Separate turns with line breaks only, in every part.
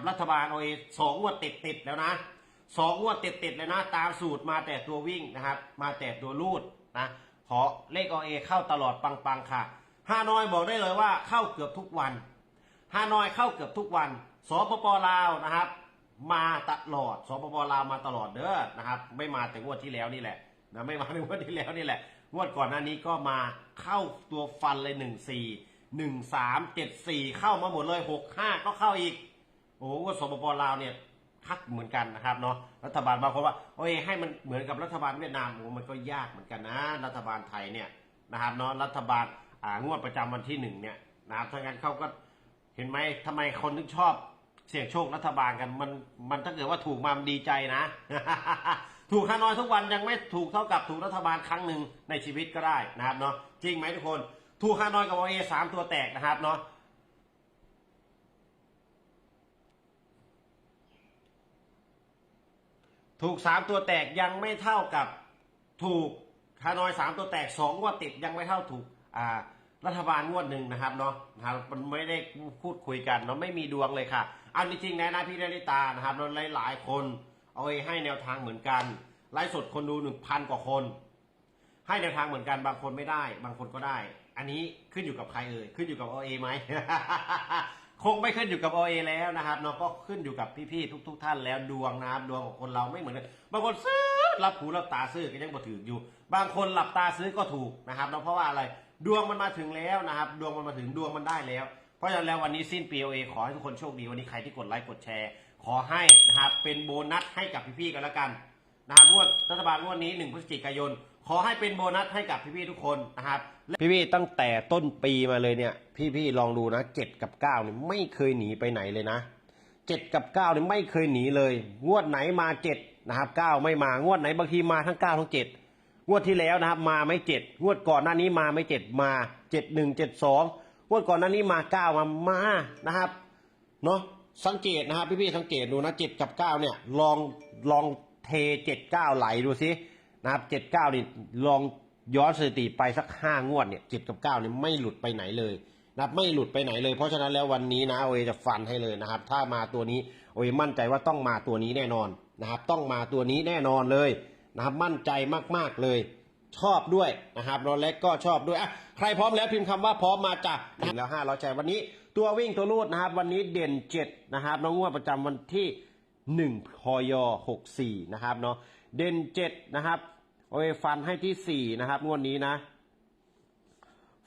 นะครับรัฐบาลโอเอสองงวดติดติดแล้วนะสองงวดติดติดเลยนะ ตามสูตรมาแต่ตัววิ่งนะครับ มาแต่ตัวรูดนะขอเลขโอเอเข้าตลอดปังๆค่ะฮานอยบอกได้เลยว่าเข้าเกือบทุกวันฮานอยเข้าเกือบทุกวันสปปลาวนะครับ มาตลอดสปปลาวมาตลอดเด้อนะครับ ไม่มาแต่งวดที่แล้วนี่แหละนะไม่มาในงวดที่แล้วนี่แหละงวดก่อนหน้านี้ก็มาเข้าตัวฟันเลยหนึ่งสี่หนึ่งสามเจ็ดสี่เข้ามาหมดเลยหกห้าก็เข้าอีก โอ้โหสปปลาวเนี่ยทักเหมือนกันนะครับเนาะรัฐบาลบางคนว่าโอ้ยให้มันเหมือนกับรัฐบาลเวียดนามโอ้มันก็ยากเหมือนกันนะ รัฐบาลไทยเนี่ยนะครับเนาะรัฐบาลอ่างวดประจำวันที่หนึ่งเนี่ยนะครับถ้างั้นเขาก็เห็นไหมทำไมคนถึงชอบเสี่ยงโชครัฐบาลกันมันมันถ้าเกิดว่าถูกมามันดีใจนะ ถูกฮานอยทุกวันยังไม่ถูกเท่ากับถูกรัฐบาลครั้งหนึ่งในชีวิตก็ได้นะครับเนาะจริงไหมทุกคน ถูกฮานอยกับโอเอสามตัวแตกนะครับเนาะ ถูกสามตัวแตกยังไม่เท่ากับถูกฮานอยสามตัวแตกสองงวดติดยังไม่เท่าถูกอ่ารัฐบาลงวดหนึ่งนะครับเนาะนะครับมันไม่ได้พูดคุยกันเนาะไม่มีดวงเลยค่ะอันจริงๆนะนะพี่เดลิตานะครับเราหลายๆคนเอาไปให้แนวทางเหมือนกันไลฟ์สดคนดูหนึ่งพันกว่าคน ให้แนวทางเหมือนกันบางคนไม่ได้ บางคนก็ได้ อันนี้ขึ้นอยู่กับใครเอ่ยขึ้นอยู่กับโอเอไหม คงไม่ขึ้นอยู่กับโอเอแล้วนะครับเนาะก็ขึ้นอยู่กับพี่ๆทุก ๆ ท่านแล้วดวงนะครับดวงของคนเราไม่เหมือนกันบางคนซื้อรับหูรับตาซื้อก็ยังบ่ถืออยู่ บางคนหลับตาซื้อก็ถูกนะครับเนาะเพราะว่าอะไรดวงมันมาถึงแล้วนะครับ ดวงมันมาถึงดวงมันได้แล้ว เพราะฉะนั้นแล้ววันนี้สิ้นปีโอเอขอให้ทุกคนโชคดีวันนี้ใครที่กดไลค์กดแชร์ ขอให้นะครับเป็นโบนัสให้กับพี่ๆกันแล้วกัน นะครับงวดรัฐบาลงวดนี้ 1 พฤศจิกายน ขอให้เป็นโบนัสให้กับพี่ๆทุกคนนะครับพี่ๆตั้งแต่ต้นปีมาเลยเนี่ย พี่ๆลองดูนะ 7 กับ9เนี่ยไม่เคยหนีไปไหนเลยนะ 7 กับ9เนี่ยไม่เคยหนีเลย งวดไหนมา 7 นะครับ 9 ไม่มางวดไหนบางทีมาทั้ง 9 ทั้ง 7 งวดที่แล้วนะครับมาไม่ 7 งวดก่อนหน้านี้มาไม่ 7 มา 7 1 7 2 งวดก่อนหน้านี้มา 9 มามานะครับเนาะสังเกตนะครับพี่ๆสังเกตดูนะเจ็ดกับเก้าเนี่ยลองลอง เทเจ็ดเก้าไหลดูสินะครับเจ็ดเก้านี่ลองย้อนสถิติไปสักห้างวดเนี่ยเจ็ดกับเก้าเนี่ยไม่หลุดไปไหนเลยนะครับไม่หลุดไปไหนเลย เพราะฉะนั้นแล้ววันนี้นะโอเอจะฟันให้เลยนะครับ ถ้ามาตัวนี้โอเอมั่นใจว่าต้องมาตัวนี้แน่นอนนะครับ ต้องมาตัวนี้แน่นอนเลยนะครับ มั่นใจมากๆเลย ชอบด้วยนะครับรถเล็กก็ชอบด้วยอะใครพร้อมแล้วพิมพ์คำว่าพร้อมมาจ้ะแล้วห้าร้อยใจวันนี้ ตัววิ่งตัวรูดนะครับ วันนี้เด่นเจ็ดนะครับน้องงวดประจำวันที่ หนึ่งพยหกสี่นะครับเนาะเด่นเจ็ดนะครับโอ้ยฟันให้ที่สี่นะครับ งวดนี้นะ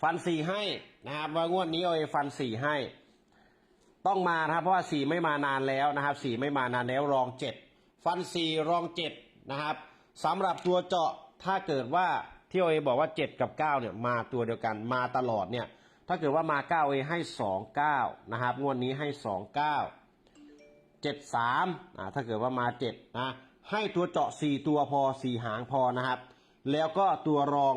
ฟันสี่ให้นะครับ ว่างวดนี้โอ้ยฟันสี่ให้ ต้องมานะครับ เพราะว่าสี่ไม่มานานแล้วนะครับสี่ไม่มานานแล้วรองเจ็ดฟันสี่รองเจ็ดนะครับสำหรับตัวเจาะถ้าเกิดว่าที่โอเอบอกว่าเจ็ดกับเก้าเนี่ยมาตัวเดียวกันมาตลอดเนี่ยถ้าเกิดว่ามาเก้าเอให้สองเก้านะครับ งวดนี้ให้สอง เจ็ดสามอ่าถ้าเกิดว่ามาเจ็ดนะให้ตัวเจาะสี่ตัวพอสี่หางพอนะครับ แล้วก็ตัวรอง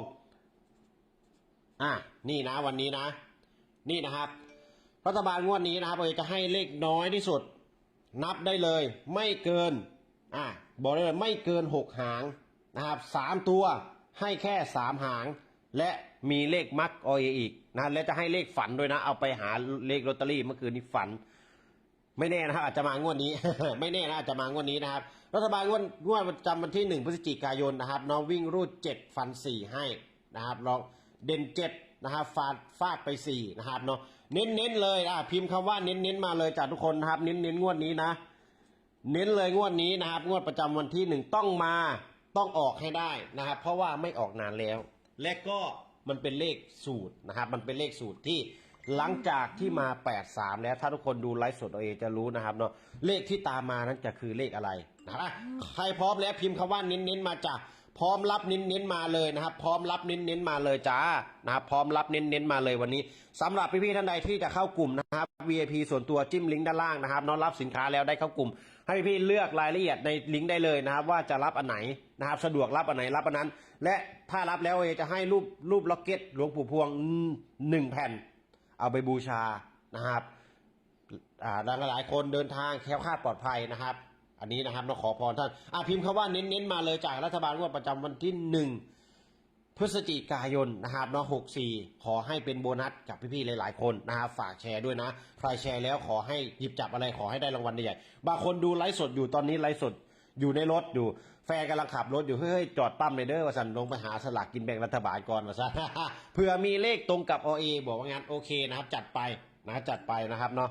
อะนี่นะวันนี้นะ นี่นะครับ รัฐบาลงวดนี้นะครับเราจะให้เลขน้อยที่สุด นับได้เลย ไม่เกินอะบอกได้เลยไม่เกินหกหางนะครับสามตัวให้แค่สามหาง และมีเลขมักออยอีกนะและจะให้เลขฝันด้วยนะ เอาไปหาเลขลอตเตอรี่เมื่อคืนนี้ฝัน ไม่แน่นะครับอาจจะมางวดนี้ ไม่แน่นะอาจจะมางวดนี้นะครับ รัฐบาลงวดงวดประจำวันที่หนึ่งพฤศจิกายนนะครับน้องวิ่งรูดเจ็ดฟันสี่ให้นะครับลองเด่นเจ็ดนะครับฟาดฟาดไปสี่นะครับเนาะเน้นเน้นๆเลยอะพิมพ์คำว่าเน้นเน้นๆมาเลยจากทุกคนนะครับเน้นเน้นๆงวดนี้นะ เน้นเลยงวดนี้นะครับ งวดประจำวันที่หนึ่งต้องมาต้องออกให้ได้นะครับ เพราะว่าไม่ออกนานแล้ว และก็มันเป็นเลขสูตรนะครับ มันเป็นเลขสูตรที่ หลังจากที่มา 83 แล้ว ถ้าทุกคนดูไลฟ์สดเอาเองจะรู้นะครับเนาะเลขที่ตามมานั้นจะคือเลขอะไรนะครับอะใครพร้อมแล้วพิมพ์คำว่าเน้นๆมาจ้ะพร้อมรับเน้นๆมาเลยนะครับ พร้อมรับเน้นๆมาเลยจ้านะครับพร้อมรับเน้นๆมาเลยวันนี้สำหรับพี่ๆท่านใดที่จะเข้ากลุ่มนะครับ VIP ส่วนตัวจิ้มลิงก์ด้านล่างนะครับเน้องรับสินค้าแล้วได้เข้ากลุ่ม ให้พี่ๆเลือกรายละเอียดในลิงก์ได้เลยนะครับ ว่าจะรับอันไหนนะครับ สะดวกรับอันไหนรับอันนั้น และถ้ารับแล้วเอจะให้รูปรูปล็อกเก็ตหลวงปู่พวงหนึ่งแผ่น เอาไปบูชานะครับอ่าหลายๆคนเดินทางแคล้วคลาดปลอดภัยนะครับ อันนี้นะครับเราขอพรท่านอ่าพิมพ์คำว่าเน้นๆมาเลยจากรัฐบาลงวดประจำวันที่หนึ่งพฤศจิกายนนะครับเนาะ64ขอให้เป็นโบนัสกับพี่ๆหลาย ๆ คนนะครับฝากแชร์ด้วยนะ ใครแชร์แล้วขอให้หยิบจับอะไรขอให้ได้รางวัลใหญ่ บางคนดูไลฟ์สดอยู่ตอนนี้ไลฟ์สด อยู่ในรถอยู่ แฟนกำลังขับรถอยู่เฮ้ยจอดปั๊มเลยเด้อว่าสันลงไปหาสลากกินแบ่งรัฐบาลก่อนว่าสันเผื่อมีเลขตรงกับโอเอบอกว่างั้นโอเคนะครับจัดไปนะจัดไปนะครับเนาะ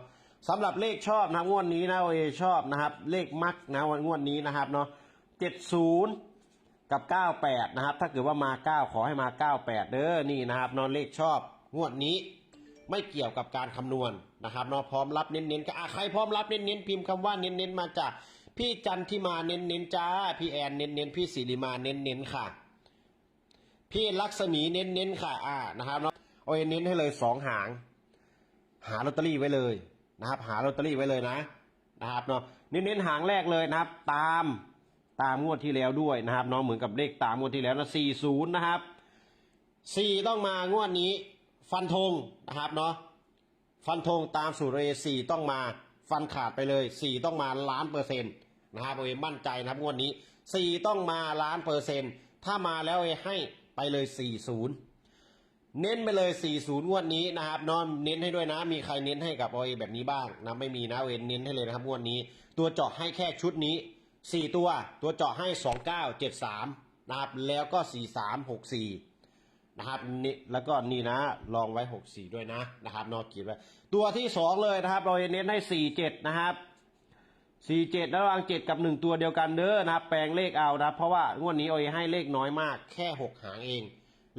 สำหรับเลขชอบนะงวดนี้นะโอเอชอบนะครับ เลขมักนะวันงวดนี้นะครับเนาะ70กับ 98 นะครับ ถ้าเกิดว่ามา 9 ขอให้มา 98 เด้อนี่นะครับนอนเลขชอบ งวดนี้ไม่เกี่ยวกับการคำนวณนะครับเนอะพร้อมรับเน้นๆก็ใครพร้อมรับเน้นๆพิมพ์คำว่าเน้นๆมาจาก พี่จันทิมาเน้นๆจ้า พี่แอนเน้นๆพี่สิริมาเน้นๆค่ะ พี่ลักษมีเน้นๆค่ะ อ่านะครับเนาะเอาเน้นให้เลยสองหาง หาลอตเตอรี่ไว้เลยนะครับ หาลอตเตอรี่ไว้เลยนะ นะครับเนาะเน้นๆหางแรกเลยนะครับ ตามตามงวดที่แล้วด้วยนะครับเนาะเหมือนกับเลขตามงวดที่แล้วนะ40นย์นะครับ4ต้องมางวดนี้ ฟันธงนะครับเนาะฟันธงตามสูตรเอสี่ต้องมาฟันขาดไปเลย4ต้องมาล้านเปอร์เซ็นต์ นะครับเอมั่นใจนะครับงวดนี้ 4 ต้องมาล้านเปอร์เซ็นต์ถ้ามาแล้วเอให้ไปเลย 40 เน้นไปเลย 40 งวดนี้นะครับนอนเน้นให้ด้วยนะ มีใครเน้นให้กับโอเอแบบนี้บ้างนะไม่มีนะเวนเน้นให้เลยนะครับงวดนี้ ตัวเจาะให้แค่ชุดนี้ 4 ตัวตัวเจาะให้ 29 73นะครับแล้วก็ 43 64นะครับนี่แล้วก็นี่นะลองไว้ 64 ด้วยนะนะครับนอกกีดไว้ตัวที่ 2 เลยนะครับ เราเน้นให้47 นะครับ สี่เจ็ดระหว่างเจ็ดกับหนึ่งตัวเดียวกันเด้อนะครับแปลงเลขเอานะเพราะว่างวดนี้โออให้เลขน้อยมาก แค่หกหางเอง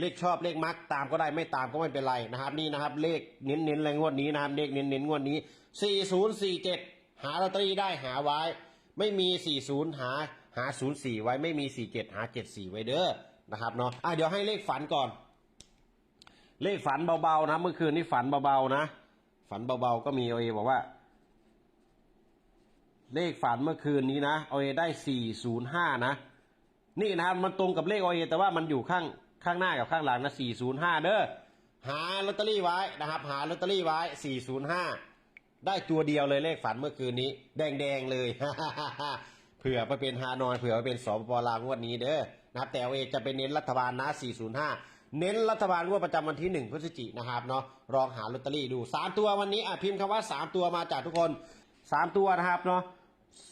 เลขชอบเลขมักตามก็ได้ไม่ตามก็ไม่เป็นไรนะครับ นี่นะครับ เลขเน้นเน้นๆเลยงวดนี้นะครับเลขเน้นเน้นๆงวดนี้สี่ศูนย์สี่เจ็ดหาลอตเตอรี่ได้หาไว้ ไม่มีสี่ศูนย์หาหาศูนย์สี่ไว้ไม่มีสี่เจ็ดหาเจ็ดสี่ไว้เด้อนะครับเนาะอะเดี๋ยวให้เลขฝันก่อน เลขฝันเบาๆนะเมื่อคืนนี้ฝันเบาๆนะ ฝันเบาๆก็มีโอเอบอกว่า เลขฝันเมื่อคืนนี้นะโอเอได้405นย์ห้านะ นี่นะครับมันตรงกับเลขโอเอแต่ว่ามันอยู่ข้างข้างหน้ากับข้างหลังนะ405เด้อหาลอตเตอรี่ไว้นะครับ หาลอตเตอรี่ไว้405ได้ตัวเดียวเลยเลขฝันเมื่อคืนนี้ แดงๆเลยเผื่อไปเป็นฮานอยเผื่อไปเป็นสปปลาวงวดนี้เด้อนะครับแต่เอจะไปเน้นรัฐบาลนะ 405 เน้นรัฐบาลงวดประจำวันที่ 1พฤศจิกนะครับเนาะลองหาลอตเตอรี่ดู 3 ตัววันนี้อะพิมพ์คำว่า 3 ตัวมาจากทุกคน 3 ตัวนะครับเนาะ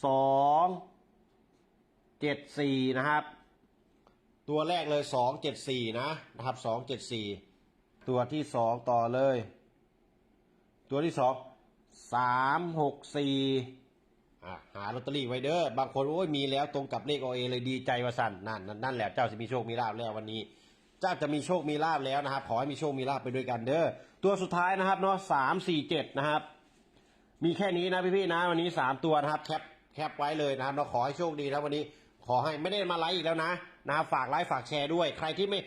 สองเจ็ดสี่นะครับ ตัวแรกเลยสองเจ็ดสี่นะนะครับสองเจ็ดสี่ตัวที่สองต่อเลย ตัวที่สองสามหกสี่หาลอตเตอรี่ไว้เด้อบางคนโอ้ยมีแล้วตรงกับเลขโอเอเลยดีใจว่าสั่นนั่นนั่นแหละเจ้าจะมีโชคมีลาบแล้ววันนี้ เจ้าจะมีโชคมีลาบแล้วนะครับขอให้มีโชคมีลาบไปด้วยกันเด้อตัวสุดท้ายนะครับเนาะสามสี่เจ็ดนะครับ มีแค่นี้นะพี่ๆนะวันนี้สามตัวนะครับแคป แคปไว้เลยนะครับเราขอให้โชคดีนะวันนี้ขอให้ไม่ได้มาไลฟ์อีกแล้วนะนะฝากไลฟ์ฝากแชร์ด้วย ใครที่ไม่